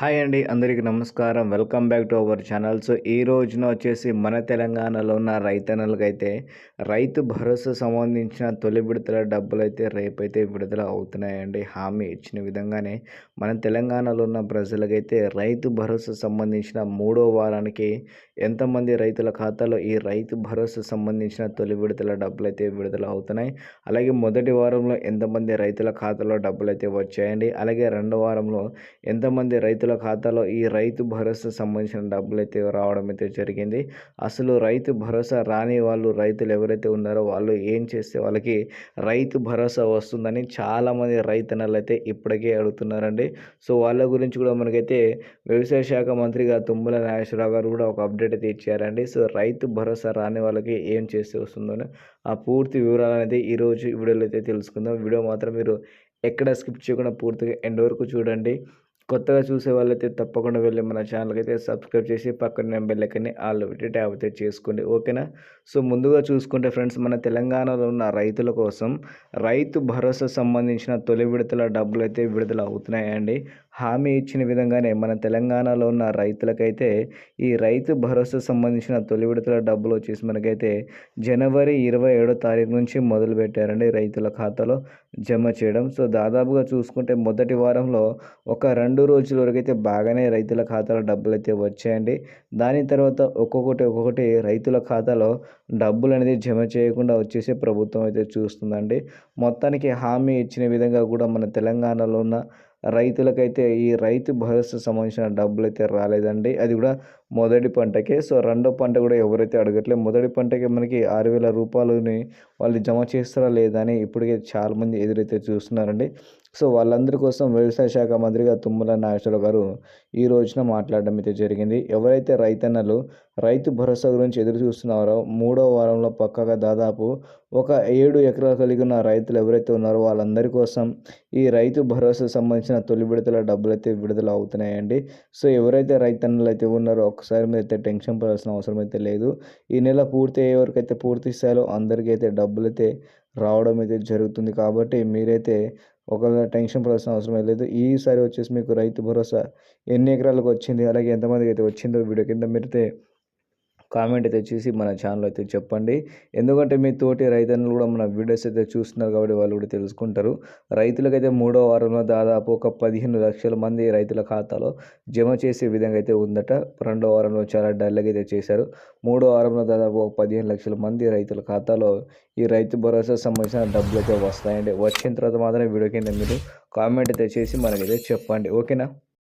Hi అండి అందరికీ నమస్కారం. Welcome back to our channel. So ఈ రోజున వచ్చేసి మన తెలంగాణలో ఉన్న రైతన్నలకైతే రైతు భరోసా సంబంధించిన తొలి విడతల డబ్బులు అయితే రేపైతే విడుదల అవుతున్నాయండి. హామీ ఇచ్చిన విధంగానే మన తెలంగాణలో ఉన్న ప్రజలకైతే రైతు భరోసా సంబంధించిన మూడో వారానికి ఎంతమంది రైతుల ఖాతాలో ఈ రైతు భరోసా సంబంధించిన తొలి విడతల డబ్బులు అయితే విడుదల అవుతున్నాయి. అలాగే మొదటి వారంలో ఎంతమంది రైతుల ఖాతాలో డబ్బులు అయితే వచ్చాయండి. అలాగే రెండో వారంలో ఎంతమంది రైతుల ఖాతాలో ఈ రైతు భరోసా సంబంధించిన డబ్బులు అయితే రావడం అయితే జరిగింది. అసలు రైతు భరోసా రాని వాళ్ళు రైతులు ఎవరైతే ఉన్నారో వాళ్ళు ఏం చేస్తే వాళ్ళకి రైతు భరోసా వస్తుందని చాలామంది రైతన్నలు అయితే ఇప్పటికే అడుగుతున్నారండి. సో వాళ్ళ గురించి కూడా మనకైతే వ్యవసాయ శాఖ మంత్రిగా తుమ్మల నాగేశ్వరరావు గారు కూడా ఒక అప్డేట్ అయితే ఇచ్చారండి. సో రైతు భరోసా రాని వాళ్ళకి ఏం చేస్తే వస్తుందని ఆ పూర్తి వివరాలు అనేది ఈరోజు వీడియోలో అయితే తెలుసుకుందాం. వీడియో మాత్రం మీరు ఎక్కడ స్కిప్ చేయకుండా పూర్తిగా ఎండ్ వరకు చూడండి. కొత్తగా చూసే వాళ్ళైతే తప్పకుండా వెళ్ళి మన ఛానల్కి అయితే సబ్స్క్రైబ్ చేసి పక్కన బెల్లకని ఆల్ పెట్టి ట్యాబ్ అయితే చేసుకోండి. ఓకేనా? సో ముందుగా చూసుకుంటే ఫ్రెండ్స్ మన తెలంగాణలో ఉన్న రైతుల కోసం రైతు భరోసా సంబంధించిన తొలి విడతల డబ్బులు అయితే విడుదల అవుతున్నాయండి హామీ ఇచ్చిన విధంగానే మన తెలంగాణలో ఉన్న రైతులకైతే ఈ రైతు భరోసా సంబంధించిన తొలి విడతల డబ్బులు వచ్చేసి మనకైతే జనవరి ఇరవై ఏడో తారీఖు నుంచి మొదలు పెట్టారండి రైతుల ఖాతాలో జమ చేయడం. సో దాదాపుగా చూసుకుంటే మొదటి వారంలో ఒక రెండు రోజుల వరకు అయితే బాగానే రైతుల ఖాతాలో డబ్బులు అయితే వచ్చాయండి. దాని తర్వాత ఒక్కొక్కటి ఒక్కొక్కటి రైతుల ఖాతాలో డబ్బులు అనేది జమ చేయకుండా వచ్చేసి ప్రభుత్వం అయితే చూస్తుందండి. మొత్తానికి హామీ ఇచ్చిన విధంగా కూడా మన తెలంగాణలో ఉన్న రైతులకైతే ఈ రైతు భరోసా సంబంధించిన డబ్బులు అయితే రాలేదండి. అది కూడా మొదటి పంటకే. సో రెండో పంట కూడా ఎవరైతే అడగట్లేదు మొదటి పంటకి మనకి ఆరు వేల రూపాయలని వాళ్ళు జమ చేస్తారా లేదా అని ఇప్పటికే చాలామంది ఎదురైతే చూస్తున్నారండి. సో వాళ్ళందరి కోసం వ్యవసాయ శాఖ మంత్రిగా తుమ్మల నాగేశ్వరరావు గారు ఈ రోజున మాట్లాడడం అయితే జరిగింది. ఎవరైతే రైతన్నలు రైతు భరోసా గురించి ఎదురు చూస్తున్నారో మూడో వారంలో పక్కగా దాదాపు ఒక ఏడు ఎకరాలు కలిగి ఉన్న రైతులు ఎవరైతే ఉన్నారో వాళ్ళందరి కోసం ఈ రైతు భరోసా సంబంధించిన తొలి విడతల డబ్బులు అయితే విడుదల అవుతున్నాయండి సో ఎవరైతే రైతన్నలు అయితే ఉన్నారో ఒకసారి మీద అయితే టెన్షన్ పడాల్సిన అవసరం అయితే లేదు. ఈ నెల పూర్తి అయ్యే వరకు అయితే పూర్తి స్థాయిలో అందరికీ అయితే డబ్బులు అయితే రావడం అయితే జరుగుతుంది. కాబట్టి మీరైతే ఒకవేళ టెన్షన్ పడాల్సిన అవసరం లేదు. ఈసారి వచ్చేసి మీకు రైతు భరోసా ఎన్ని ఎకరాలకు వచ్చింది? అలాగే ఎంతమందికి అయితే వచ్చిందో వీడియో కింద మీరైతే కామెంట్ అయితే చేసి మన ఛానల్ అయితే చెప్పండి. ఎందుకంటే మీ తోటి రైతన్నులు కూడా మన వీడియోస్ అయితే చూస్తున్నారు కాబట్టి వాళ్ళు కూడా తెలుసుకుంటారు. రైతులకైతే మూడో వారంలో దాదాపు ఒక పదిహేను లక్షల మంది రైతుల ఖాతాలో జమ చేసే విధంగా అయితే ఉందట. రెండో వారంలో చాలా డల్గా అయితే చేశారు. మూడో వారంలో దాదాపు ఒక పదిహేను లక్షల మంది రైతుల ఖాతాలో ఈ రైతు భరోసా సంబంధించిన డబ్బులు అయితే వస్తాయండి. వచ్చిన తర్వాత మాత్రమే వీడియో కింద మీరు కామెంట్ అయితే చేసి మనకైతే చెప్పండి. ఓకేనా?